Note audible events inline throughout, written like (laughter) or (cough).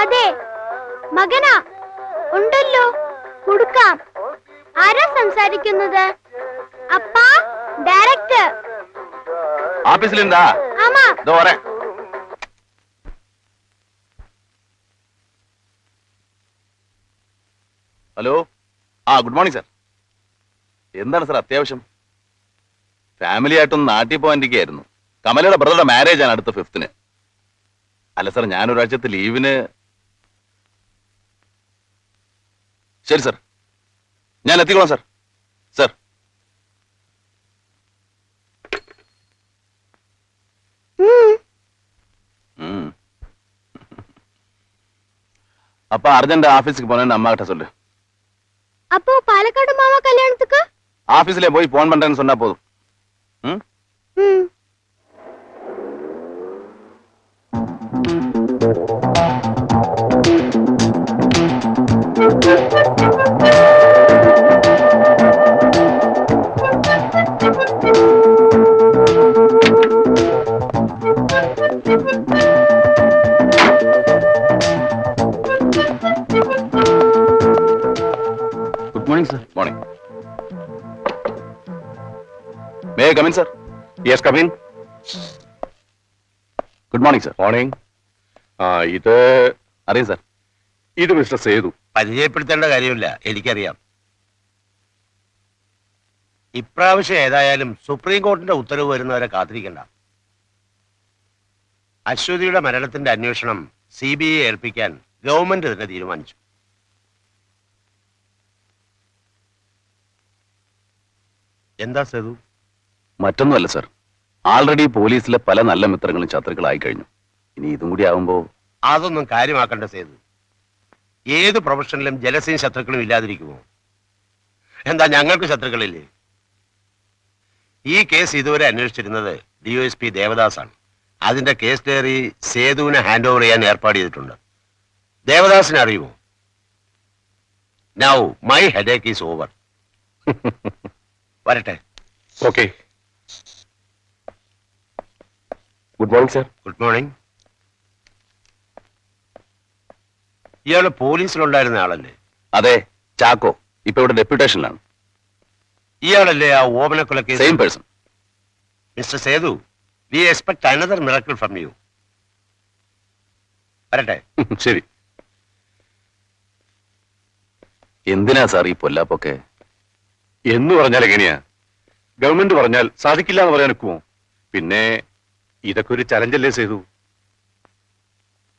അതെ മകനാ ഉണ്ടല്ലോ കൊടുക്കാം ആരാ സംസാരിക്കുന്നത് അപ്പാ ഡയറക്ടർ ஆபீஸ்ல ആമാ இதோ வரேன் ഹലോ ആ ഗുഡ് മോർണിംഗ് സാർ എന്താണ് സാർ അത്യാവശ്യം ഫാമിലി ആയിട്ടൊന്ന് നാട്ടിൽ പോകാനിരിക്കുകയായിരുന്നു കമലയുടെ ബ്രദറുടെ മാരേജ് ആണ് അടുത്ത ഫിഫ്തിന് അല്ല സാർ ഞാൻ ഒരാഴ്ചത്തെ ലീവിന് ശരി സാർ ഞാൻ എത്തിക്കോളാം സാർ സാർ ഉം. ம். அப்ப அர்ஜென்ட் ஆபீஸ்க்கு போனேன்னு அம்மா கிட்ட சொல்லு அப்போ பாலக்காடு மாமா கல்யாணத்துக்கு ஆபீஸ்ல போய் போன் பண்றேன்னு சொன்னா போதும் ம்? ம். May come in sir yes come in good morning sir morning ആ ഇത് അറിയാം സർ ഇത് മിസ്റ്റർ സേതു. പരിചയപ്പെടുത്തേണ്ട കാര്യമില്ല. എനിക്കറിയാം. ഇപ്രാവശ്യം ഏതായാലും സുപ്രീം കോടതിന്റെ ഉത്തരവ് വരുന്നവരെ കാത്തിരിക്കണ്ട. അശ്വതിയുടെ മരണത്തിന്റെ അന്വേഷണം സി ബി ഐ ഏൽപ്പിക്കാൻ ഗവൺമെന്റ് തന്നെ തീരുമാനിച്ചു. എന്താ സേതു? മറ്റൊന്നുമല്ല സർ ആൾറെഡി പോലീസിലെ പല നല്ല മിത്രങ്ങളും ശത്രുക്കളായി കഴിഞ്ഞു. ഇനി ഇതും കൂടി ആവുമ്പോ അതൊന്നും കാര്യമാക്കേണ്ട സേതു ഏത് പ്രൊഫഷനിലും ജലസീൻ ശത്രുക്കളും ഇല്ലാതിരിക്കുമോ? എന്താ ഞങ്ങൾക്ക് ശത്രുക്കളില്ലേ? ഈ കേസ് ഇതുവരെ അന്വേഷിച്ചിരുന്നത് ഡി എസ് പി ദേവദാസാണ്. അതിന്റെ കേസ് ഡയറി സേതുവിനെ ഹാൻഡ് ഓവർ ചെയ്യാൻ ഏർപ്പാട് ചെയ്തിട്ടുണ്ട്. ദേവദാസിനെ അറിയുമോ? Now my headache is over വരട്ടെ. Okay good morning sir good morning ഇയാൾ പോലീസിലുണ്ടായിരുന്ന ആളല്ലേ? അതെ ചാക്കോ. ഇപ്പൊ ഇവിടെ ഡെപ്യൂട്ടേഷനിലാണ് ഇയാളല്ലേ ആ ഓവനെ case? Same person mister Sethu we expect another miracle from you വരട്ടെ. ശരി. എന്തിനാ സാർ ഈ പൊല്ലാപ്പൊക്കെ? എന്ന് പറഞ്ഞാൽ എങ്ങനെയാ? ഗവൺമെന്റ് പറഞ്ഞാൽ സാധിക്കില്ല എന്ന് പറയാൻ നിൽക്കുമോ പിന്നെ ഇതൊക്കെ ഒരു ചലഞ്ചല്ലേ ചെയ്തു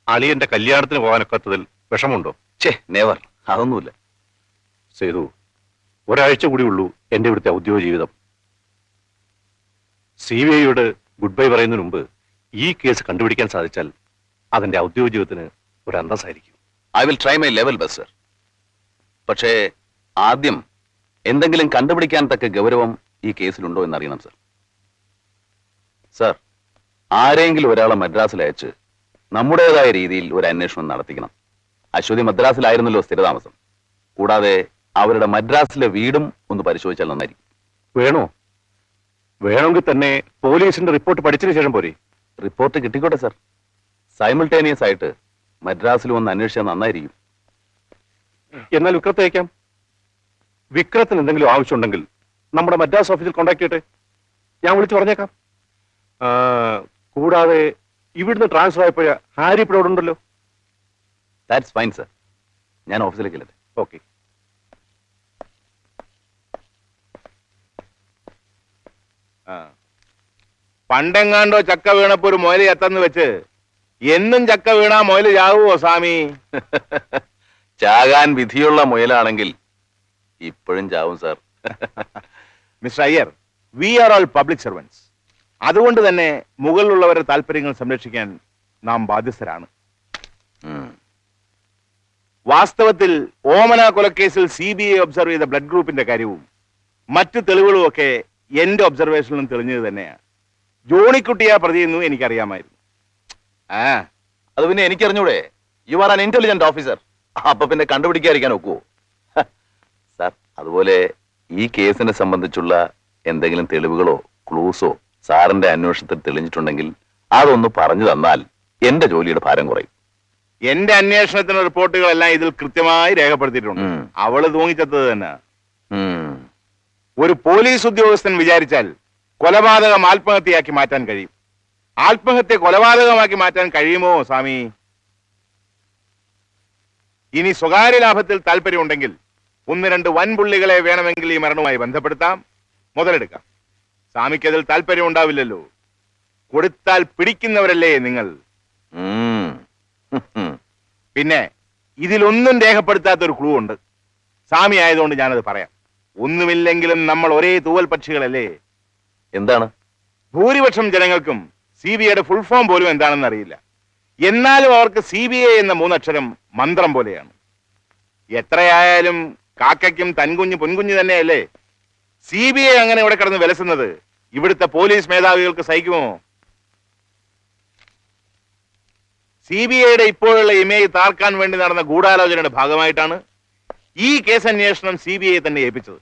അളിയന്റെ കല്യാണത്തിന് പോകാനൊക്കത്തതിൽ വിഷമുണ്ടോ ഛേ നെവർ അതൊന്നുമില്ല. സേതു ഒരാഴ്ച കൂടി ഉള്ളൂ എന്റെ ഇവിടുത്തെ ഔദ്യോഗിക ജീവിതം. സി ബി ഐയോട് ഗുഡ് ബൈ പറയുന്നതിന് മുമ്പ് ഈ കേസ് കണ്ടുപിടിക്കാൻ സാധിച്ചാൽ അതിന്റെ ഔദ്യോഗിക ജീവിതത്തിന് ഒരു അന്തസ്സായിരിക്കും. I will try my level best sir. പക്ഷേ ആദ്യം എന്തെങ്കിലും കണ്ടുപിടിക്കാൻ തക്ക ഗൗരവം ഈ കേസിലുണ്ടോ എന്നറിയണം സർ. സർ ആരെങ്കിലും ഒരാളെ മദ്രാസിൽ അയച്ച് നമ്മുടേതായ രീതിയിൽ ഒരു അന്വേഷണം നടത്തിക്കണം. അശ്വതി മദ്രാസിലായിരുന്നല്ലോ സ്ഥിരതാമസം. കൂടാതെ അവരുടെ മദ്രാസിലെ വീടും ഒന്ന് പരിശോധിച്ചാൽ നന്നായിരിക്കും. വേണോ? വേണമെങ്കിൽ തന്നെ പോലീസിന്റെ റിപ്പോർട്ട് പഠിച്ചതിന് ശേഷം പോരെ. Report കിട്ടിക്കോട്ടെ sir. സൈമിൾട്ടേനിയസ് ആയിട്ട് മദ്രാസിൽ വന്ന് അന്വേഷിച്ചാൽ നന്നായിരിക്കും. എന്നാൽ വിക്രത്തെ അയക്കാം. വിക്രത്തിന് എന്തെങ്കിലും ആവശ്യമുണ്ടെങ്കിൽ നമ്മുടെ മദ്രാസ് ഓഫീസിൽ കോൺടാക്ട് ചെയ്യട്ടെ. ഞാൻ വിളിച്ചു പറഞ്ഞേക്കാം. കൂടാതെ ഇവിടുന്ന് ട്രാൻസ്ഫർ ആയപ്പോഴ ഹാരി ഇപ്പോൾ അവിടെ ഉണ്ടല്ലോ? ദാറ്റ്സ് ഫൈൻ സർ ഞാൻ ഓഫീസിലേക്ക് ഇല്ലട്ടെ ഓക്കെ പണ്ടെങ്ങാണ്ടോ ചക്ക വീണപ്പോ ഒരു മുയൽ എത്തെന്ന് വെച്ച് എന്നും ചക്ക വീണാ മുയൽ ചാകുവോ സ്വാമി? (laughs) ചാകാൻ വിധിയുള്ള മുയലാണെങ്കിൽ ഇപ്പോഴും ചാവും sir (laughs) mister Iyer we are all public servants അതുകൊണ്ട് തന്നെ മുകളിലുള്ളവരുടെ താല്പര്യങ്ങൾ സംരക്ഷിക്കാൻ നാം ബാധ്യസ്ഥരാണ്. വാസ്തവത്തിൽ ഓമന കൊലക്കേസിൽ സി ബി ഐ ഒബ്സർവ് ചെയ്ത ബ്ലഡ് ഗ്രൂപ്പിന്റെ കാര്യവും മറ്റ് തെളിവുകളും ഒക്കെ എന്റെ ഒബ്സർവേഷനിലും തെളിഞ്ഞത് തന്നെയാണ് ജോണിക്കുട്ടിയാ പ്രതിയെന്നും എനിക്കറിയാമായിരുന്നു. ആ അത് പിന്നെ എനിക്കറിഞ്ഞൂടെ? You are an intelligent officer അപ്പൊ പിന്നെ കണ്ടുപിടിക്കാതിരിക്കാൻ ഒക്കുവോ? സാർ അതുപോലെ ഈ കേസിനെ സംബന്ധിച്ചുള്ള എന്തെങ്കിലും തെളിവുകളോ ക്ലൂസോ സാറിന്റെ അന്വേഷണത്തിൽ തെളിഞ്ഞിട്ടുണ്ടെങ്കിൽ അതൊന്ന് പറഞ്ഞു തന്നാൽ എന്റെ ജോലിയുടെ ഭാരം കുറയും. എന്റെ അന്വേഷണത്തിന് റിപ്പോർട്ടുകളെല്ലാം ഇതിൽ കൃത്യമായി രേഖപ്പെടുത്തിയിട്ടുണ്ട്. ഉം. അവൾ തൂങ്ങിച്ചത്തത് തന്നെ. ഉം. ഒരു പോലീസ് ഉദ്യോഗസ്ഥൻ വിചാരിച്ചാൽ കൊലപാതകം ആത്മഹത്യയാക്കി മാറ്റാൻ കഴിയും. ആത്മഹത്യ കൊലപാതകമാക്കി മാറ്റാൻ കഴിയുമോ സ്വാമി? ഇനി സ്വകാര്യ ലാഭത്തിൽ താല്പര്യമുണ്ടെങ്കിൽ ഒന്ന് രണ്ട് വൻപുള്ളികളെ വേണമെങ്കിൽ ഈ മരണവുമായി ബന്ധപ്പെടുത്താം. മുതലെടുക്കാം. സ്വാമിക്ക് അതിൽ താല്പര്യം ഉണ്ടാവില്ലല്ലോ. കൊടുത്താൽ പിടിക്കുന്നവരല്ലേ നിങ്ങൾ. പിന്നെ ഇതിലൊന്നും രേഖപ്പെടുത്താത്ത ഒരു ക്ലൂ ഉണ്ട്. സ്വാമി ആയതുകൊണ്ട് ഞാനത് പറയാം. ഒന്നുമില്ലെങ്കിലും നമ്മൾ ഒരേ തൂവൽ പക്ഷികളല്ലേ? എന്താണ്? ഭൂരിപക്ഷം ജനങ്ങൾക്കും സി ബി ഐയുടെ ഫുൾ ഫോം പോലും എന്താണെന്ന് അറിയില്ല. എന്നാലും അവർക്ക് സി ബി ഐ എന്ന മൂന്നക്ഷരം മന്ത്രം പോലെയാണ്. എത്രയായാലും കാക്കയ്ക്കും തൻകുഞ്ഞ് പൊൻകുഞ്ഞ് തന്നെയല്ലേ? സി ബി ഐ അങ്ങനെ ഇവിടെ കിടന്ന് വിലസുന്നത് ഇവിടുത്തെ പോലീസ് മേധാവികൾക്ക് സഹിക്കുമോ? സി ബി ഐയുടെ ഇപ്പോഴുള്ള ഇമേജ് താർക്കാൻ വേണ്ടി നടന്ന ഗൂഢാലോചനയുടെ ഭാഗമായിട്ടാണ് ഈ കേസ് അന്വേഷണം സി ബി ഐ തന്നെ ഏൽപ്പിച്ചത്.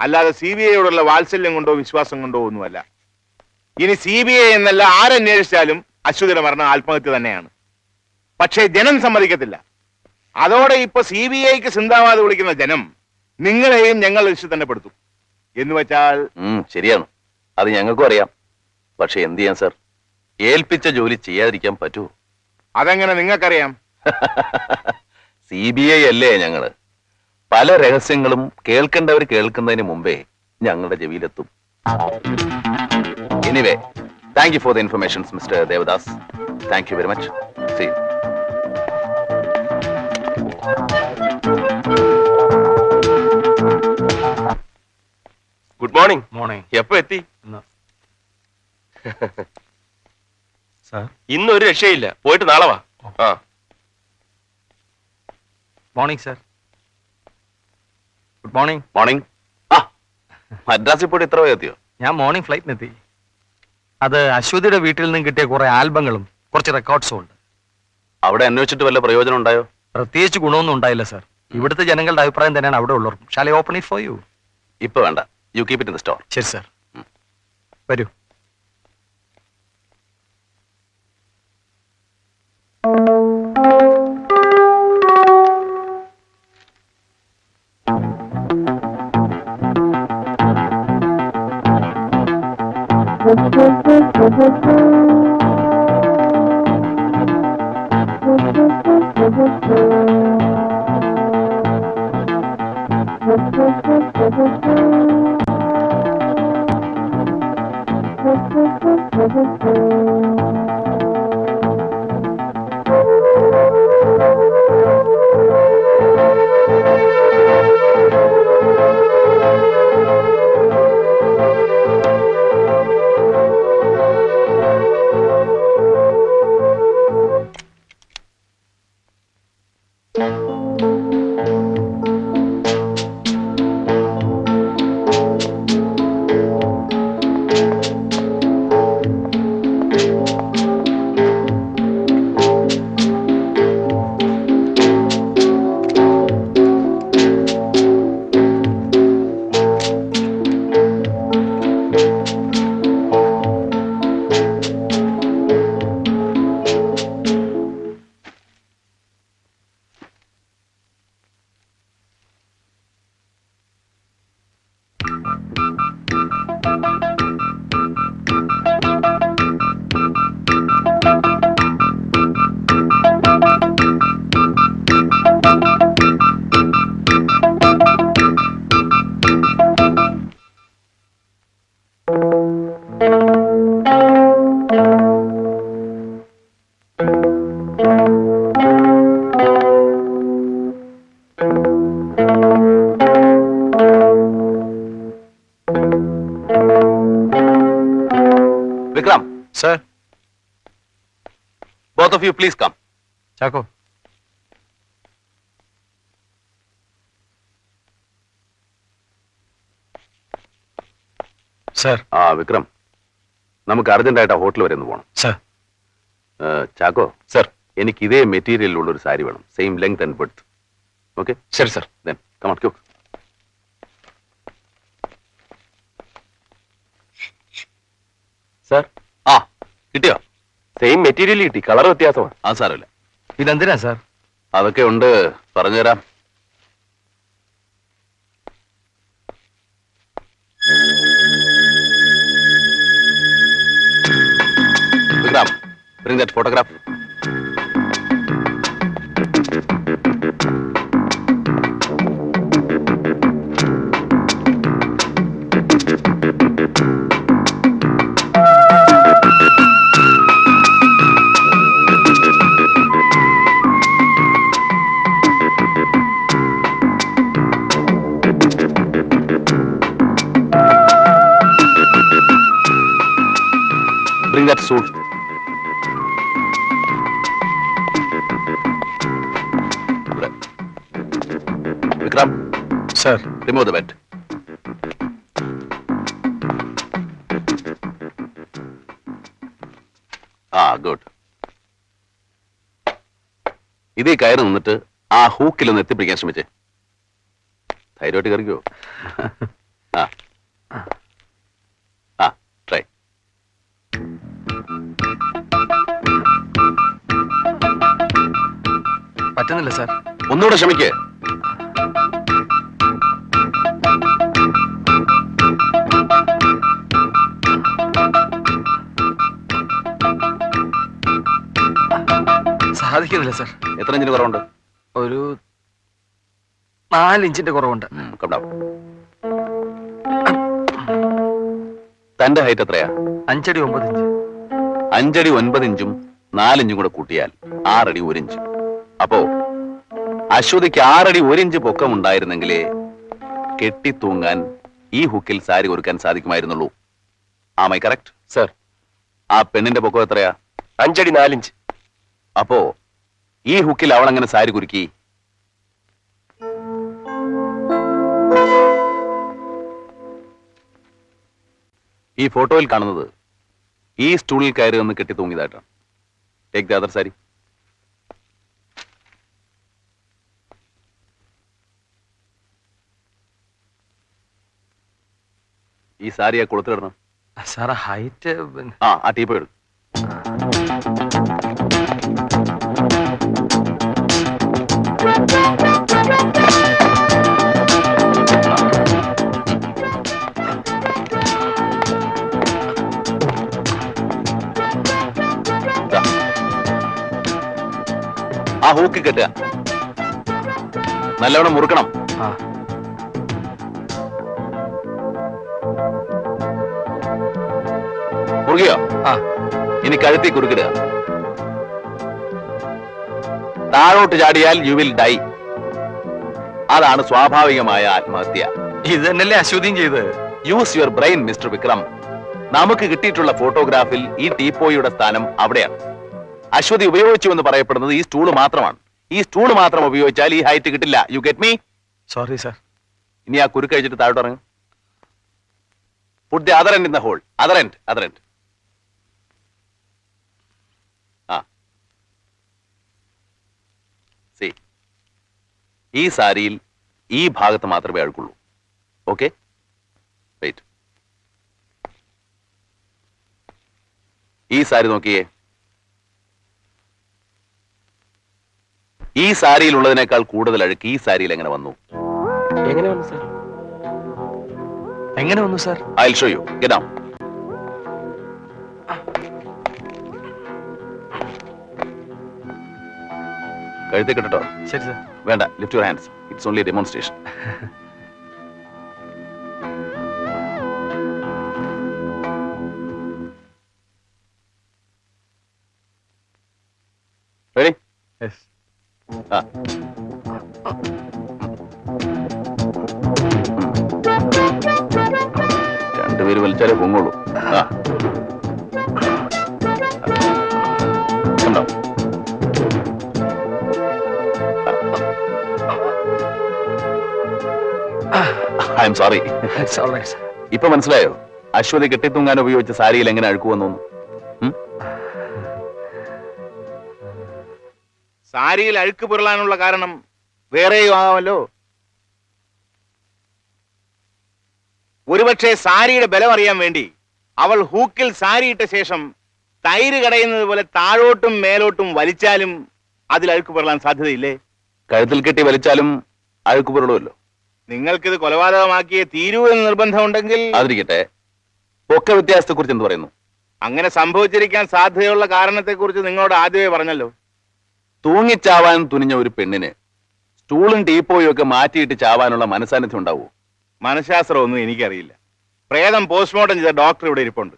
അല്ലാതെ സി ബി ഐയോടുള്ള വാത്സല്യം കൊണ്ടോ വിശ്വാസം കൊണ്ടോ ഒന്നുമല്ല. ഇനി സി ബി ഐ എന്നല്ല ആരന്വേഷിച്ചാലും അശ്വതിയുടെ മരണം ആത്മഹത്യ തന്നെയാണ്. പക്ഷേ ജനം സമ്മതിക്കത്തില്ല. അതോടെ ഇപ്പൊ സി ബി ഐക്ക് സിന്ദാബാദ് വിളിക്കുന്ന ജനം നിങ്ങളെയും ഞങ്ങൾ തന്നെ പെടുത്തും. എന്ന് വെച്ചാൽ ശരിയാണ്. അത് ഞങ്ങൾക്കും അറിയാം. പക്ഷെ എന്ത് ചെയ്യാൻ സാർ? ഏൽപ്പിച്ച ജോലി ചെയ്യാതിരിക്കാൻ പറ്റുമോ? അതെങ്ങനെ നിങ്ങൾക്കറിയാം? (laughs) സി ബി ഐ അല്ലേ ഞങ്ങൾ? പല രഹസ്യങ്ങളും കേൾക്കേണ്ടവർ കേൾക്കുന്നതിന് മുമ്പേ ഞങ്ങളുടെ ചെവിയിലെത്തും anyway thank you for the informations mister Devadas. Thank you very much see good morning morning എപ്പോ എത്തി? ഇന്ന്. (laughs) ഒരു രക്ഷയില്ല. പോയിട്ട് നാളെ വാ. ആ. Morning sir good morning morning ആ. മദ്രാസിൽ പോയിട്ട് ഇത്ര വേഗം എത്തിയോ? ഞാൻ മോർണിംഗ് ഫ്ലൈറ്റിനെത്തി അത് അശ്വതിയുടെ വീട്ടിൽ നിന്ന് കിട്ടിയ കുറെ ആൽബങ്ങളും കുറച്ച് റെക്കോർഡ്സും ഉണ്ട്. അവിടെ അന്വേഷിച്ചിട്ട് വല്ല പ്രയോജനം ഉണ്ടായോ? പ്രത്യേകിച്ച് ഗുണമൊന്നും ഉണ്ടായില്ല സർ ഇവിടുത്തെ ജനങ്ങളുടെ അഭിപ്രായം തന്നെയാണ് അവിടെ ഉള്ളവർക്കും. Shall I open it for you ഇപ്പൊ വേണ്ട. You keep it in store ശരി സാർ. വരൂ. Vikram of you please come Chacko. Sir. ആ വിക്രം. നമുക്ക് അർജന്റായിട്ട് ആ ഹോട്ടൽ വരെ ഒന്ന് പോകണം സർ. ചാക്കോ. സർ. എനിക്ക് ഇതേ മെറ്റീരിയലിലുള്ള ഒരു സാരി വേണം. Same length and breadth okay? ശരി സർ. ദെൻ കമോൺ ക്യൂ. സർ. ആ കിട്ടിയോ? സെയിം മെറ്റീരിയൽ കിട്ടി. കളർ വ്യത്യാസമാണ്. ആ സാരമില്ല. ഇതെന്തിനാ സാർ? അതൊക്കെ ഉണ്ട്. പറഞ്ഞുതരാം. Vikram bring that photograph. Bring that Sir. remove the bed. ആ ഗുഡ് ഇതേ കയറി നിന്നിട്ട് ആ ഹൂക്കിലൊന്ന് എത്തിപ്പിടിക്കാൻ ശ്രമിച്ചേ. ധൈര്യമായിട്ട് കയറിക്കോ. പറ്റുന്നില്ല സാർ. ഒന്നുകൂടെ ശ്രമിക്കേ സാധിക്കുന്നില്ല സാർ. എത്ര ഇഞ്ചിന് കുറവുണ്ട്? ഒരു നാല് ഇഞ്ചിന്റെ കുറവുണ്ട്. തന്റെ ഹൈറ്റ് എത്രയാ? അഞ്ചടി ഒമ്പത് ഇഞ്ച്. അഞ്ചടി ഒൻപത് ഇഞ്ചും നാലിഞ്ചും കൂടെ കൂട്ടിയാൽ ആറടി ഒരു ഇഞ്ച്. അപ്പോ അശ്വതിക്ക് ആറടി ഒരു ഇഞ്ച് പൊക്കം ഉണ്ടായിരുന്നെങ്കിലേ കെട്ടിത്തൂങ്ങാൻ ഈ ഹുക്കിൽ സാരി ഒരുക്കാൻ സാധിക്കുമായിരുന്നുള്ളൂ. ആ മൈ കറക്റ്റ് സർ ആ പെണ്ണിന്റെ പൊക്കം എത്രയാ? അഞ്ചടി നാലിഞ്ച്. അപ്പോ ഈ ഹുക്കിൽ അവൾ അങ്ങനെ സാരി കുരുക്കി? ഈ ഫോട്ടോയിൽ കാണുന്നത് ഈ സ്റ്റൂളിൽ കയറി നിന്ന് കെട്ടി തൂങ്ങിയതായിട്ടാണ് ടേക്ക് ദ അതർ സാരി ഈ സാരി ആ കൊടുത്തിടണം സാർ ഹൈറ്റ് ആ ആ ടീപ്പ് ഇടും. ആ ഹൂക്ക് കെട്ടുക. നല്ലവണ്ണം മുറുക്കണം. ആ. മുറുകിയോ? ആ. ഇനി കഴുത്തി കുറുക്കിടുക. താഴോട്ട് ചാടിയാൽ യു വിൽ ഡൈ അതാണ് സ്വാഭാവികമായ ആത്മഹത്യ. ഇത് തന്നെയല്ലേ അശ്വതിയും ചെയ്ത് use your brain mister Vikram നമുക്ക് കിട്ടിയിട്ടുള്ള ഫോട്ടോഗ്രാഫിൽ ഈ ടീപ്പോയുടെ സ്ഥാനം അവിടെയാണ്. അശ്വതി ഉപയോഗിച്ചു എന്ന് പറയപ്പെടുന്നത് ഈ സ്റ്റൂൾ മാത്രമാണ്. ഈ സ്റ്റൂൾ മാത്രം ഉപയോഗിച്ചാൽ ഈ ഹൈറ്റ് കിട്ടില്ല. You get me sorry sir ഇനി ആ കുരു കഴിച്ചിട്ട് താഴോട്ട് ഇറങ്ങും. Put the other end in the hole other end other end ആ സി ഈ സാരിയിൽ ഈ ഭാഗത്ത് മാത്രമേ അഴുക്കുള്ളൂ. ഓക്കെ റൈറ്റ് ഈ സാരി നോക്കിയേ. ഈ സാരിയിൽ ഉള്ളതിനേക്കാൾ കൂടുതൽ അഴുക്ക് ഈ സാരിയിൽ എങ്ങനെ വന്നു? എങ്ങനെ വന്നു സർ? എങ്ങനെ വന്നു sir? I show you get down. കഴുത്തി കിട്ടോ ശരി സാർ വേണ്ട lift your hands it's only demonstration I sorry ഇപ്പൊ മനസ്സിലായോ? അശ്വതി കെട്ടിത്തൂങ്ങാൻ ഉപയോഗിച്ച സാരിയിൽ എങ്ങനെ അഴുക്കുവന്നു? സാരിയിൽ അഴുക്ക് പുരളാനുള്ള കാരണം വേറെയും ആകാമല്ലോ. ഒരുപക്ഷെ സാരിയുടെ ബലം അറിയാൻ വേണ്ടി അവൾ ഹൂക്കിൽ സാരിയിട്ട ശേഷം തൈര് കടയുന്നത് പോലെ താഴോട്ടും മേലോട്ടും വലിച്ചാലും അതിൽ അഴുക്ക് പുരളാൻ സാധ്യതയില്ലേ? കഴുത്തിൽ കെട്ടി വലിച്ചാലും അഴുക്ക് പുരളുമല്ലോ. നിങ്ങൾക്കിത് കൊലപാതകമാക്കിയേ തീരൂ എന്ന് നിർബന്ധമുണ്ടെങ്കിൽ അതിരിക്കട്ടെ. ഒക്കെ വ്യത്യാസത്തെ കുറിച്ച് എന്ത് പറയുന്നു? അങ്ങനെ സംഭവിച്ചിരിക്കാൻ സാധ്യതയുള്ള കാരണത്തെക്കുറിച്ച് നിങ്ങളോട് ആദ്യമേ പറഞ്ഞല്ലോ. തൂങ്ങിച്ചാവാൻ തുനിഞ്ഞ ഒരു പെണ്ണിന് സ്റ്റൂളും ടീപ്പോയും ഒക്കെ മാറ്റിയിട്ട് ചാവാനുള്ള മനസാന്നിധ്യം ഉണ്ടാവൂ? മനഃശാസ്ത്രമൊന്നും എനിക്കറിയില്ല. പ്രേതം പോസ്റ്റ്മോർട്ടം ചെയ്ത ഡോക്ടർ ഇവിടെ ഇരിപ്പുണ്ട്.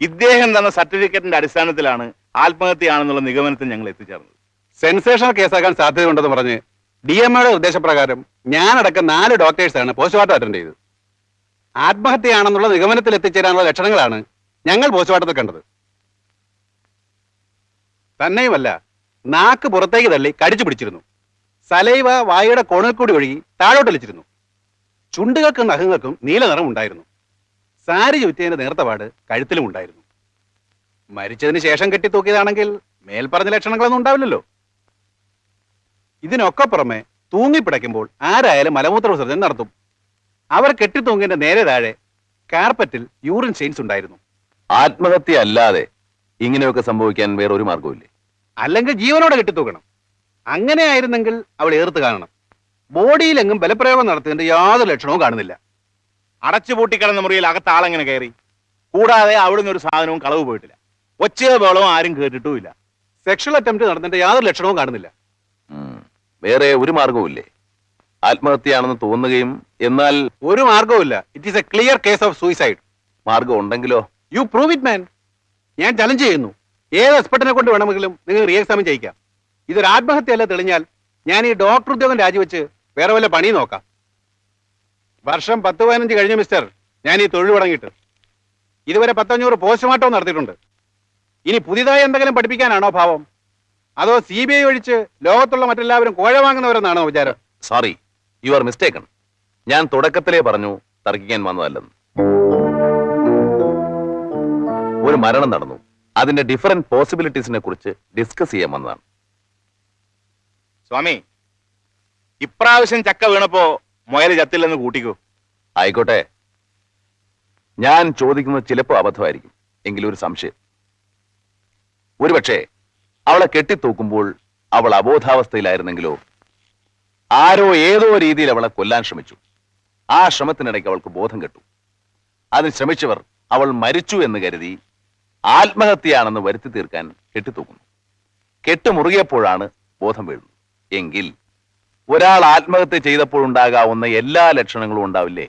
ഇദ്ദേഹം തന്ന സർട്ടിഫിക്കറ്റിന്റെ അടിസ്ഥാനത്തിലാണ് ആത്മഹത്യയാണെന്നുള്ള നിഗമനത്തിൽ ഞങ്ങൾ എത്തിച്ചേർന്നത്. സെൻസേഷണൽ കേസാക്കാൻ സാധ്യതയുണ്ടെന്ന് പറഞ്ഞ് ഡി എം എയുടെ നിർദ്ദേശപ്രകാരം ഞാനടക്കം നാല് ഡോക്ടേഴ്സാണ് പോസ്റ്റ്മോർട്ടം അറ്റൻഡ് ചെയ്തത്. ആത്മഹത്യയാണെന്നുള്ള നിഗമനത്തിൽ എത്തിച്ചേരാനുള്ള ലക്ഷണങ്ങളാണ് ഞങ്ങൾ പോസ്റ്റ്മോർട്ടത്തിൽ കണ്ടത്. തന്നെയുമല്ല നാക്ക് പുറത്തേക്ക് തള്ളി കടിച്ചു പിടിച്ചിരുന്നു. സലൈവ വായയുടെ കോണിൽ കൂടി ഒഴുകി താഴോട്ടൊലിച്ചിരുന്നു ചുണ്ടുകൾക്കും നഖങ്ങൾക്കും നീല നിറം ഉണ്ടായിരുന്നു. സാരി ചുറ്റിയതിന്റെ നേർത്തപാട് കഴുത്തിലും ഉണ്ടായിരുന്നു. മരിച്ചതിന് ശേഷം കെട്ടിത്തൂക്കിയതാണെങ്കിൽ മേൽപ്പറഞ്ഞ ലക്ഷണങ്ങളൊന്നും ഉണ്ടാവില്ലല്ലോ. ഇതിനൊക്കെ പുറമെ തൂങ്ങിപ്പിടയ്ക്കുമ്പോൾ ആരായാലും മലമൂത്ര വിസർജനം നടത്തും. അവർ കെട്ടിത്തൂങ്ങിന്റെ നേരെ താഴെ കാർപ്പറ്റിൽ യൂറിൻ ചെയിൻസ് ഉണ്ടായിരുന്നു. ആത്മഹത്യ അല്ലാതെ ഇങ്ങനെയൊക്കെ സംഭവിക്കാൻ വേറെ ഒരു മാർഗവുമില്ലേ അല്ലെങ്കിൽ ജീവനോടെ കെട്ടിത്തൂക്കണം. അങ്ങനെയായിരുന്നെങ്കിൽ അവൾ ഏർത്ത് കാണണം. ബോഡിയിലെങ്ങും ബലപ്രയോഗം നടത്തുന്നതിന്റെ യാതൊരു ലക്ഷണവും കാണുന്നില്ല. അടച്ചുപൂട്ടിക്കിടന്ന മുറിയിൽ അകത്ത് ആളെങ്ങനെ കയറി? കൂടാതെ അവിടുന്ന് ഒരു സാധനവും കളവ് പോയിട്ടില്ല. ഒച്ചയോ ബഹളവും ആരും കേട്ടിട്ടുമില്ല. സെക്ഷൽ അറ്റംപ്റ്റ് നടന്നതിന്റെ യാതൊരു ലക്ഷണവും കാണുന്നില്ല. വേറെ ഒരു മാർഗവുമില്ലേ ആത്മഹത്യയാണെന്ന് തോന്നുകയും എന്നാൽ ഒരു മാർഗവുമില്ല it is a clear case of suicide മാർഗം ഉണ്ടെങ്കിലോ? യു പ്രൂവ് ഇറ്റ് മാൻ ഞാൻ ചലഞ്ച് ചെയ്യുന്നു. ഏത് എക്സ്പെർട്ടിനെ കൊണ്ട് വേണമെങ്കിലും നിങ്ങൾ റീ എക്സാമിൻ ചെയ്യിക്കാം. ഇതൊരു ആത്മഹത്യയല്ല തെളിഞ്ഞാൽ ഞാൻ ഈ ഡോക്ടർ ഉദ്യോഗം രാജിവെച്ച് വേറെ വല്ല പണി നോക്കാം. വർഷം പത്ത് പതിനഞ്ച് കഴിഞ്ഞു മിസ്റ്റർ ഞാൻ ഈ തൊഴിൽ തുടങ്ങിയിട്ട്. ഇതുവരെ പത്തഞ്ഞൂറ് പോസ്റ്റ്മോർട്ടം നടത്തിയിട്ടുണ്ട്. ഇനി പുതിയതായി എന്തെങ്കിലും പഠിപ്പിക്കാനാണോ ഭാവം? അതോ സി ബി ഐ ഒഴിച്ച് ലോകത്തുള്ള മറ്റെല്ലാവരും കോഴ വാങ്ങുന്നവരെന്നാണോ വിചാരം? സോറി യു ആർ മിസ്റ്റേക്കൺ ഞാൻ തുടക്കത്തിലേ പറഞ്ഞു തർക്കിക്കാൻ വന്നതല്ലെന്ന്. ഒരു മരണം നടന്നു. അതിന്റെ ഡിഫറെന്റ് പോസിബിലിറ്റീസിനെ കുറിച്ച് ഡിസ്കസ് ചെയ്യാൻ വന്നതാണ്. സ്വാമി ഇപ്രാവശ്യം ചക്ക വീണപ്പോ മുയൽ ചത്തില്ലെന്ന് കൂട്ടിക്കോ. ആയിക്കോട്ടെ. ഞാൻ ചോദിക്കുന്നത് ചിലപ്പോൾ അബദ്ധമായിരിക്കും. എങ്കിലും ഒരു സംശയം. ഒരുപക്ഷെ അവളെ കെട്ടിത്തൂക്കുമ്പോൾ അവൾ അബോധാവസ്ഥയിലായിരുന്നെങ്കിലോ? ആരോ ഏതോ രീതിയിൽ അവളെ കൊല്ലാൻ ശ്രമിച്ചു. ആ ശ്രമത്തിനിടയ്ക്ക് അവൾക്ക് ബോധം കെട്ടു. അതിന് ശ്രമിച്ചവർ അവൾ മരിച്ചു എന്ന് കരുതി ആത്മഹത്യയാണെന്ന് വരുത്തി തീർക്കാൻ കെട്ടിത്തൂക്കുന്നു. കെട്ടുമുറുകിയപ്പോഴാണ് ബോധം വീഴുന്നത്. എങ്കിൽ ഒരാൾ ആത്മഹത്യ ചെയ്തപ്പോഴുണ്ടാകാവുന്ന എല്ലാ ലക്ഷണങ്ങളും ഉണ്ടാവില്ലേ?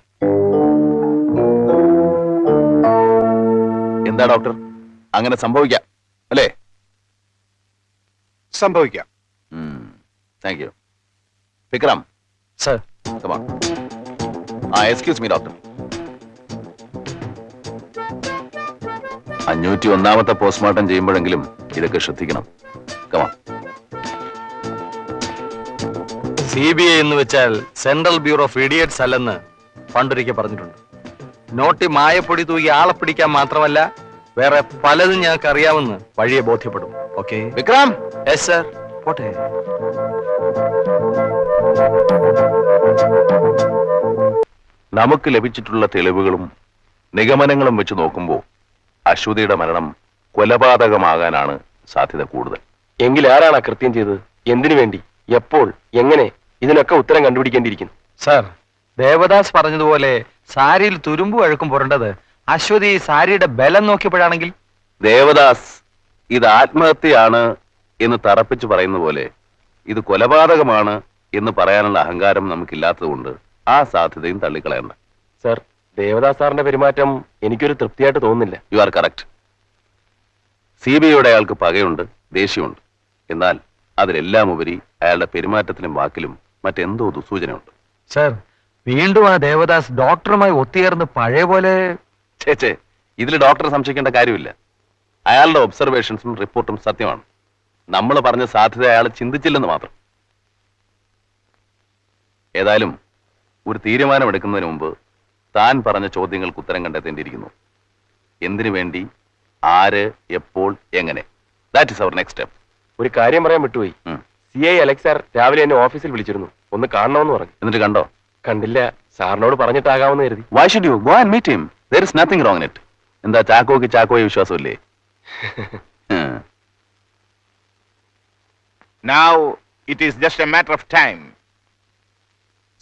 എന്താ ഡോക്ടർ? അങ്ങനെ സംഭവിക്കാം അല്ലേ? സംഭവിക്കാം. Thank you Vikram. സർ. ആ എക്സ്ക്യൂസ് മീ ഡോക്ടർ അഞ്ഞൂറ്റി ഒന്നാമത്തെ പോസ്റ്റ്മോർട്ടം ചെയ്യുമ്പോഴെങ്കിലും ഇതൊക്കെ ശ്രദ്ധിക്കണം. കമാ സി ബി ഐ എന്ന് വെച്ചാൽ സെൻട്രൽ ബ്യൂറോ ഓഫ് ഇഡിയറ്റ്സ് അല്ലെന്ന് പണ്ടൊരിക്കൽ പറഞ്ഞിട്ടുണ്ട്. നോട്ടി മായപ്പൊടി തൂക്കി ആളെ പിടിക്കാൻ മാത്രമല്ല വേറെ പലതും ഞങ്ങൾക്ക് അറിയാമെന്ന് വഴിയെ ബോധ്യപ്പെടും. ഓക്കെ വിക്രം! എസ് സർ പോട്ടെ. നമുക്ക് ലഭിച്ചിട്ടുള്ള തെളിവുകളും നിഗമനങ്ങളും വെച്ച് നോക്കുമ്പോൾ അശ്വതിയുടെ മരണം കൊലപാതകമാകാനാണ് സാധ്യത കൂടുതൽ. എങ്കിൽ ആരാണ് ആ കൃത്യം ചെയ്തത്? എന്തിനു വേണ്ടി? എപ്പോൾ? എങ്ങനെ? ഇതിനൊക്കെ ഉത്തരം കണ്ടുപിടിക്കേണ്ടിയിരിക്കുന്നു. സാർ ദേവദാസ് പറഞ്ഞതുപോലെ സാരിയിൽ തുരുമ്പ് വഴക്കും പുരണ്ടത് അശ്വതി സാരിയുടെ ബലം നോക്കിയപ്പോഴാണെങ്കിൽ ദേവദാസ് ഇത് ആത്മഹത്യയാണ് എന്ന് തറപ്പിച്ച് പറയുന്ന പോലെ ഇത് കൊലപാതകമാണ് എന്ന് പറയാനുള്ള അഹങ്കാരം നമുക്കില്ലാത്തതുകൊണ്ട് ആ സാധ്യതയും തള്ളിക്കളയണ്ട. സർ ദേവദാസ് സാറിന്റെ പെരുമാറ്റം എനിക്കൊരു തൃപ്തിയായിട്ട് തോന്നുന്നില്ല. You are correct C B ഐയുടെ അയാൾക്ക് പകയുണ്ട് ദേഷ്യമുണ്ട്. എന്നാൽ അതിലെല്ലാം ഉപരി അയാളുടെ പെരുമാറ്റത്തിലും വാക്കിലും മറ്റെന്തോ ദുസൂചനയുണ്ട്. സർ വീണ്ടും ആ ദേവദാസ് ഡോക്ടറുമായി ഒത്തുചേർന്ന് പഴയ പോലെ ചേച്ചേ ഇതിൽ ഡോക്ടറെ സംശയിക്കേണ്ട കാര്യമില്ല. അയാളുടെ ഒബ്സർവേഷൻസും റിപ്പോർട്ടും സത്യമാണ്. നമ്മൾ പറഞ്ഞ സാധ്യത അയാൾ ചിന്തിച്ചില്ലെന്ന് മാത്രം. ഏതായാലും ഒരു തീരുമാനമെടുക്കുന്നതിന് മുമ്പ് താൻ പറഞ്ഞ ചോദ്യങ്ങൾക്ക് ഉത്തരം കണ്ടെത്തേണ്ടിയിരിക്കുന്നു. എന്തിനു വേണ്ടി ആര് എപ്പോൾ എങ്ങനെ? That is our next step ഒരു കാര്യം പറയാൻ വിട്ടുപോയി. സി ഐ അലക്സ് സാർ രാവിലെ എന്നെ ഓഫീസിൽ വിളിച്ചിരുന്നു. ഒന്ന് കാണണമെന്ന് പറഞ്ഞു. എന്നിട്ട് കണ്ടോ? കണ്ടില്ല. സാറിനോട് പറഞ്ഞിട്ടാകാമെന്ന് കരുതി. Why should you go and meet him there is nothing wrong it എന്താ ചാക്കോക്ക് ചാക്കോയെ വിശ്വാസമില്ലേ. Now it is just a matter of time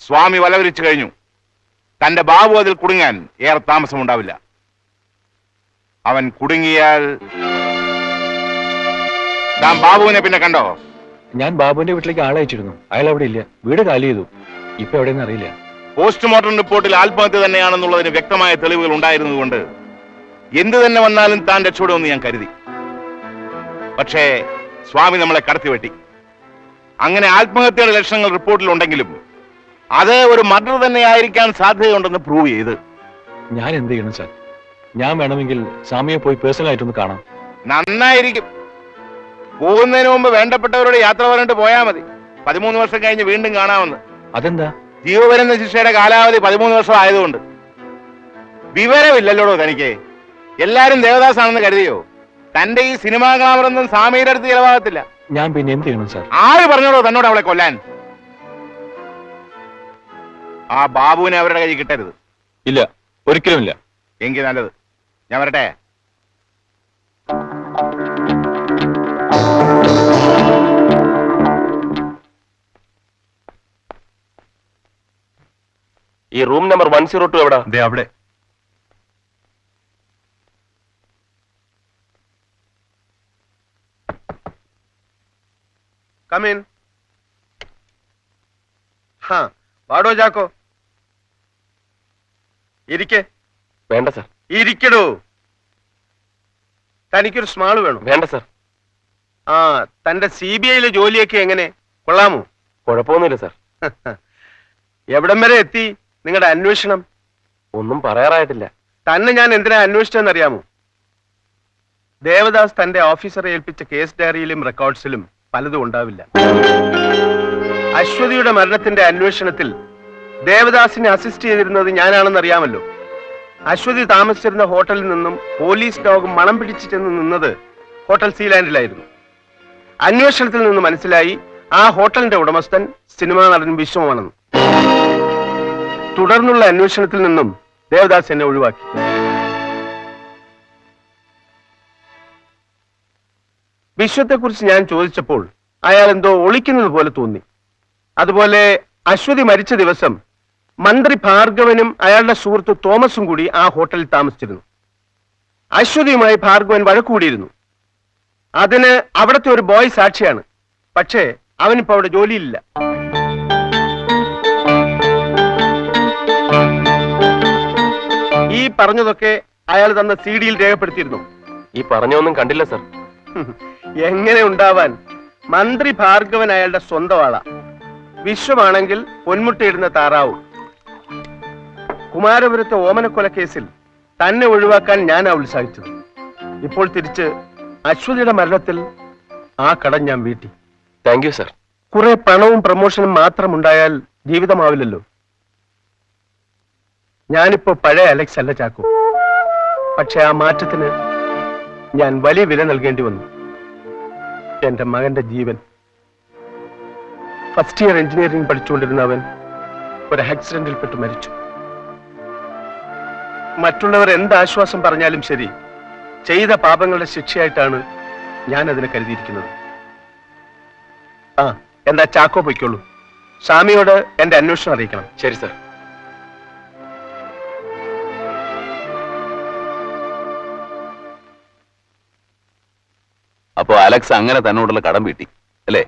സ്വാമി വലവരിച്ചു കഴിഞ്ഞു. തന്റെ ബാബു അതിൽ കുടുങ്ങാൻ ഏറെ താമസമുണ്ടാവില്ല അവൻ കുടുങ്ങിയാൽ താൻ ബാബുവിനെ പിന്നെ കണ്ടോ? ഞാൻ ബാബുവിന്റെ വീട്ടിലേക്ക് ആളയച്ചിരുന്നു. അയാൾ അവിടെ ഇല്ല. വീട് കാലി ചെയ്തു ഇപ്പൊ എവിടെയെന്ന് അറിയില്ല. പോസ്റ്റ്മോർട്ടം റിപ്പോർട്ടിൽ ആത്മഹത്യ തന്നെയാണെന്നുള്ളതിന് വ്യക്തമായ തെളിവുകൾ ഉണ്ടായിരുന്നതുകൊണ്ട് എന്തു തന്നെ വന്നാലും താൻ രക്ഷപ്പെടുമെന്ന് ഞാൻ കരുതി. പക്ഷേ സ്വാമി നമ്മളെ കടത്തിവെട്ടി അങ്ങനെ ആത്മഹത്യയുടെ ലക്ഷണങ്ങൾ റിപ്പോർട്ടിൽ ഉണ്ടെങ്കിലും അത് ഒരു മർഡർ തന്നെ ആയിരിക്കാൻ സാധ്യതയുണ്ടെന്ന് പ്രൂവ് ചെയ്ത്. ഞാൻ എന്ത് ചെയ്യണം സാർ? ഞാൻ വേണമെങ്കിൽ സ്വാമിയെ പോയി പേഴ്സണൽ ആയിട്ടൊന്ന് കാണാം. നന്നായിരിക്കും. പോകുന്നതിന് മുമ്പ് വേണ്ടപ്പെട്ടവരോട് യാത്ര പറഞ്ഞിട്ട് പോയാൽ മതി. പതിമൂന്ന് വർഷം കഴിഞ്ഞ് വീണ്ടും കാണാമെന്ന്. അതെന്താ? ജീവപര്യന്ത ശിക്ഷയുടെ കാലാവധി പതിമൂന്ന് വർഷം ആയതുകൊണ്ട് വിവരമില്ലല്ലോടോ തനിക്ക്. എല്ലാരും ദേവദാസാണെന്ന് കരുതിയോ? തന്റെ ഈ സിനിമാ ഗ്ലാമറൊന്നും സ്വാമിയുടെ അടുത്ത് ചിലവാകത്തില്ല. ഞാൻ പിന്നെ എന്ത് ചെയ്യണം സാർ. ആര് പറഞ്ഞോടോ തന്നോട് അവളെ കൊല്ലാൻ? ആ ബാബുവിനെ അവരുടെ കയ്യിൽ കിട്ടരുത്. ഇല്ല ഒരിക്കലും ഇല്ല എങ്കിൽ നല്ലത്. ഞാൻ വരട്ടെ? ഈ room number one zero two എവിടെ? അവിടെ. കമീൻ ഹാ വാടോ ചാക്കോ ഇരിക്കേ. വേണ്ട സർ. ഇരിക്കടോ. തനിക്കൊരു സ്മാൾ വേണം. വേണ്ട സർ. ആ തന്റെ സി ബി ഐയിലെ ജോലിയൊക്കെ എങ്ങനെ? കൊള്ളാമോ? കുഴപ്പമൊന്നുമില്ല സർ. എവിടം വരെ എത്തി? നിങ്ങളുടെ അന്വേഷണം? ഒന്നും പറയാറായിട്ടില്ല. തന്നെ ഞാൻ എന്തിനാ അന്വേഷിച്ചെന്നറിയാമോ ദേവദാസ് തന്റെ ഓഫീസറെ ഏൽപ്പിച്ച കേസ് ഡയറിയിലും റെക്കോർഡ്സിലും പലതും ഉണ്ടാവില്ല. അശ്വതിയുടെ മരണത്തിന്റെ അന്വേഷണത്തിൽ ദേവദാസിനെ അസിസ്റ്റ് ചെയ്തിരുന്നത് ഞാനാണെന്ന് അറിയാമല്ലോ അശ്വതി താമസിച്ചിരുന്ന ഹോട്ടലിൽ നിന്നും പോലീസ് ഡോഗ് മണം പിടിച്ചു ചെന്ന് നിന്നത് ഹോട്ടൽ സീലാൻഡിലായിരുന്നു. അന്വേഷണത്തിൽ നിന്ന് മനസ്സിലായി ആ ഹോട്ടലിന്റെ ഉടമസ്ഥൻ സിനിമാ നടൻ വിശ്വമാണെന്ന്. തുടർന്നുള്ള അന്വേഷണത്തിൽ നിന്നും ദേവദാസ് എന്നെ ഒഴിവാക്കി. വിശ്വത്തെക്കുറിച്ച് ഞാൻ ചോദിച്ചപ്പോൾ അയാൾ എന്തോ ഒളിക്കുന്നത് പോലെ തോന്നി. അതുപോലെ അശ്വതി മരിച്ച ദിവസം മന്ത്രി ഭാർഗവനും അയാളുടെ സുഹൃത്ത് തോമസും കൂടി ആ ഹോട്ടലിൽ താമസിച്ചിരുന്നു. അശ്വതിയുമായി ഭാർഗവൻ വഴക്കുകൂടിയിരുന്നു അതിന് അവിടുത്തെ ഒരു ബോയ് സാക്ഷിയാണ്. പക്ഷേ അവനിപ്പോ അവിടെ ജോലിയില്ല പറഞ്ഞതൊക്കെ അയാൾ തന്ന സി ഡിയിൽ രേഖപ്പെടുത്തിയിരുന്നു. ഈ പറഞ്ഞൊന്നും കണ്ടില്ല സർ. (laughs) എങ്ങനെ ഉണ്ടാവാൻ മന്ത്രി ഭാർഗവൻ അയാളുടെ സ്വന്തം ആളാ. വിശ്വമാണെങ്കിൽ പൊന്മുട്ടയിടുന്ന താറാവും. കുമാരപുരത്തെ ഓമനക്കൊല കേസിൽ തന്നെ ഒഴിവാക്കാൻ ഞാനാ ഉത്സാഹിച്ചത്. ഇപ്പോൾ തിരിച്ച് അശ്വതിയുടെ മരണത്തിൽ ആ കടം ഞാൻ വീട്ടി. Thank you sir. കുറെ പണവും പ്രമോഷനും മാത്രം ഉണ്ടായാൽ ജീവിതമാവില്ലല്ലോ. ഞാനിപ്പോ പഴയ അലക്സ് അല്ല ചാക്കു. പക്ഷെ ആ മാറ്റത്തിന് ഞാൻ വലിയ വില നൽകേണ്ടി വന്നു. എന്റെ മകന്റെ ജീവൻ. ഫസ്റ്റ് ഇയർ എഞ്ചിനീയറിംഗ് പഠിച്ചുകൊണ്ടിരുന്ന അവൻ ഒരു ആക്സിഡന്റിൽ പെട്ട് മരിച്ചു. മറ്റുള്ളവർ എന്ത് ആശ്വാസം പറഞ്ഞാലും ശരി ചെയ്ത പാപങ്ങളുടെ ശിക്ഷയായിട്ടാണ് ഞാൻ അതിനെ കരുതിയിരിക്കുന്നത്. ആ എന്താ ചാക്കോ പൊയ്ക്കോളൂ. സ്വാമിയോട് എന്റെ അന്വേഷണം അറിയിക്കണം. ശരി സാർ അപ്പോ അലക്സ് അങ്ങനെ തന്നോടുള്ള കടം വീട്ടി അല്ലേ?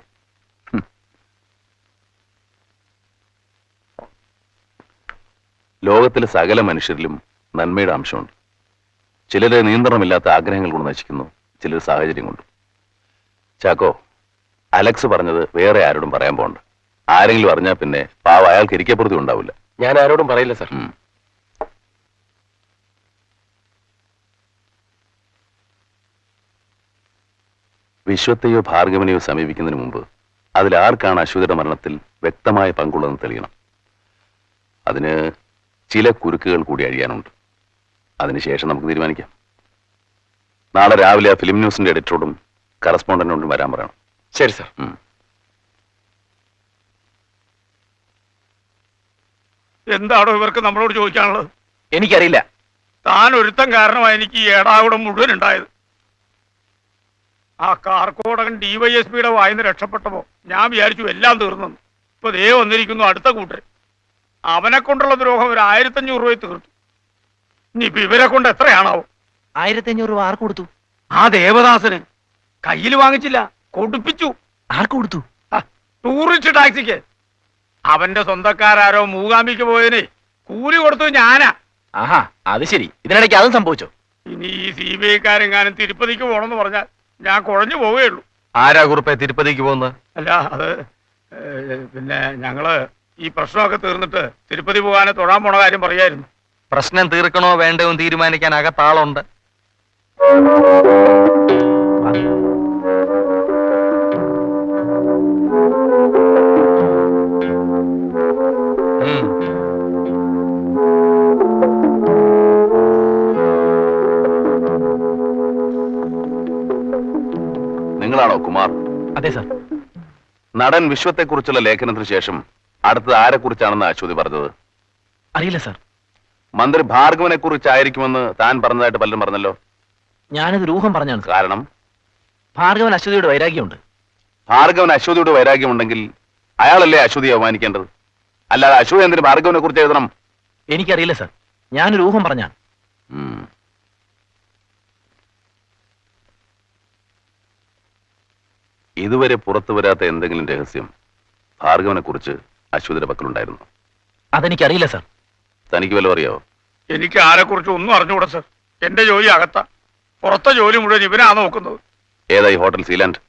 ലോകത്തിലെ സകല മനുഷ്യരിലും നന്മയുടെ അംശമുണ്ട്. ചിലരെ നിയന്ത്രണമില്ലാത്ത ആഗ്രഹങ്ങൾ കൊണ്ട് നശിക്കുന്നു ചിലർ സാഹചര്യം കൊണ്ട്. ചാക്കോ അലക്സ് പറഞ്ഞത് വേറെ ആരോടും പറയാൻ പോകണ്ട ആരെങ്കിലും അറിഞ്ഞാൽ പിന്നെ പാവ അയാൾക്ക് ഇരിക്കപ്പുറത്തും ഉണ്ടാവില്ല. ഞാൻ ആരോടും പറയില്ല സാർ. വിശ്വത്തെയോ ഭാർഗവനെയോ സമീപിക്കുന്നതിന് മുമ്പ് അതിൽ ആർക്കാണ് അശ്വതിയുടെ മരണത്തിൽ വ്യക്തമായ പങ്കുള്ളതെന്ന് തെളിയണം. അതിന് ചില കുരുക്കുകൾ കൂടി അഴിയാനുണ്ട്. അതിനുശേഷം നമുക്ക് തീരുമാനിക്കാം. നാളെ രാവിലെ ആ ഫിലിം ന്യൂസിന്റെ എഡിറ്ററോടും കറസ്പോണ്ടന്റിനോടും വരാൻ പറയണം. ശരി സാർ. എന്താണോ ഇവർക്ക് നമ്മളോട് ചോദിക്കാനുള്ളത്? എനിക്കറിയില്ല. താൻ ഒരുത്തം കാരണമായി എനിക്ക് ഈ ഏടാകൂടം മുഴുവൻ ഉണ്ടായത്. ആ കാർക്കോടകൻ ഡിവൈഎസ്പിയുടെ വായിന്ന് രക്ഷപ്പെട്ടപ്പോ ഞാൻ വിചാരിച്ചു എല്ലാം തീർന്നു. ഇപ്പൊ ദേ വന്നിരിക്കുന്നു അടുത്ത കൂട്ടർ അവനെ കൊണ്ടുള്ള ദ്രോഹം ഒരു ആയിരത്തഞ്ഞൂറ് രൂപ തീർത്തു. ഇനിയിപ്പൊ ഇവരെ കൊണ്ട് എത്രയാണാവോ? ആയിരത്തി അഞ്ഞൂറ് രൂപ ആർക്ക് കൊടുത്തു? ആ ദേവദാസന് കയ്യിൽ വാങ്ങിച്ചില്ല കൊടുപ്പിച്ചു. ആർക്ക് കൊടുത്തു? ടൂറിസ്റ്റ് ടാക്സിക്ക് അവന്റെ സ്വന്തക്കാരോ മൂകാമ്പിക്ക് പോയതിന് കൂലി കൊടുത്തു ഞാനാ. ആഹാ അത് ശരി. ഇതിനിടയ്ക്ക് അതും സംഭവിച്ചോ? ഇനി ഈ സി ബി ഐക്കാരെങ്ങാനും തിരുപ്പതിക്ക് പോണെന്ന് പറഞ്ഞാൽ ഞാൻ കുറഞ്ഞു പോവുകയുള്ളൂ ആരാ കുറുപ്പെ തിരുപ്പതിക്ക് പോകുന്നത്? അല്ല അത് പിന്നെ ഞങ്ങൾ ഈ പ്രശ്നമൊക്കെ തീർന്നിട്ട് തിരുപ്പതി പോകാനെ തൊഴാൻ പോണ കാര്യം പറയായിരുന്നു. പ്രശ്നം തീർക്കണോ വേണ്ടോ തീരുമാനിക്കാൻ അകത്താളുണ്ട്. നിങ്ങളാണോ കുമാർ? അതെ സാർ. നടൻ വിശ്വത്തെക്കുറിച്ചുള്ള ലേഖനത്തിന് ശേഷം അടുത്തത് ആരെക്കുറിച്ചാണെന്ന് അശ്വതി പറഞ്ഞത്? അറിയില്ല സാർ. മന്ത്രി ഭാർഗവനെ കുറിച്ചായിരിക്കുമെന്ന് താൻ പറഞ്ഞതായിട്ട് പലരും പറഞ്ഞല്ലോ? ഞാനത് രൂഹം പറഞ്ഞാണ് സാർ. കാരണം? ഭാർഗവൻ അശ്വതിയുടെ വൈരാഗ്യമുണ്ട്. ഭാർഗവൻ അശ്വതിയുടെ വൈരാഗ്യമുണ്ടെങ്കിൽ അയാളല്ലേ അശ്വതി അപമാനിക്കേണ്ടത്? അല്ലാതെ അശ്വതി എന്തിന് ഭാർഗവനെ കുറിച്ച് എഴുതണം? എനിക്കറിയില്ല സാർ. ഞാൻ രൂഹം പറഞ്ഞാണ്. ഇതുവരെ പുറത്തു വരാത്ത എന്തെങ്കിലും രഹസ്യം ഭാർഗവനെ കുറിച്ച് അശ്വതിയുടെ പക്കലുണ്ടായിരുന്നു. അതെനിക്കറിയില്ല സർ. തനിക്ക് വല്ലതും അറിയാവോ എനിക്ക് ആരെ കുറിച്ച് ഒന്നും അറിഞ്ഞുകൂടാ സർ. എന്റെ ജോലി അകത്താ. പുറത്തെ ജോലി മുഴുവൻ ഇവനാ നോക്കുന്നത്. ഏതായി ഹോട്ടൽ സീലാൻഡ്?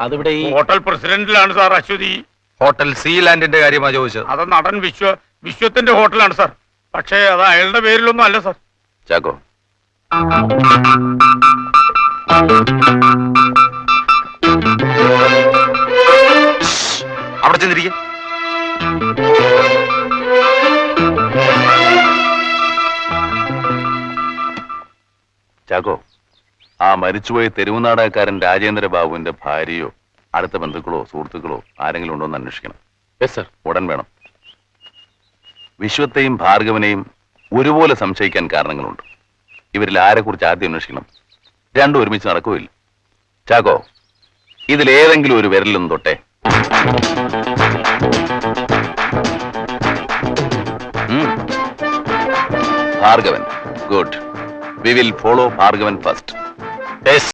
അതിവിടെ ഈ ഹോട്ടൽ പ്രസിഡന്റിലാണ് സാർ അശ്വതി. ഹോട്ടൽ സീലാൻഡിന്റെ കാര്യമാ ചോദിച്ചത്. അത് നടൻ വിശ്വ വിശ്വത്തിന്റെ ഹോട്ടലാണ് സാർ. പക്ഷേ അത് അയാളുടെ പേരിലൊന്നും അല്ല സാർ. ചാക്കോ. അവിടെ ചെന്നിരിക്കും. ചാക്കോ ആ മരിച്ചുപോയ തെരുവുനാടകക്കാരൻ രാജേന്ദ്ര ബാബുവിന്റെ ഭാര്യയോ അടുത്ത ബന്ധുക്കളോ സുഹൃത്തുക്കളോ ആരെങ്കിലും ഉണ്ടോ എന്ന് അന്വേഷിക്കണം. യെസ് സർ ഉടൻ വേണം. വിശ്വത്തെയും ഭാർഗവനെയും ഒരുപോലെ സംശയിക്കാൻ കാരണങ്ങളുണ്ട്. ഇവരിൽ ആരെക്കുറിച്ച് ആദ്യം അന്വേഷിക്കണം? രണ്ടും ഒരുമിച്ച് നടക്കുകയില്ല ചാക്കോ ഇതിലേതെങ്കിലും ഒരു വിരലൊന്നും തൊട്ടെ. Bhargavan. Good. We will follow Bhargavan first.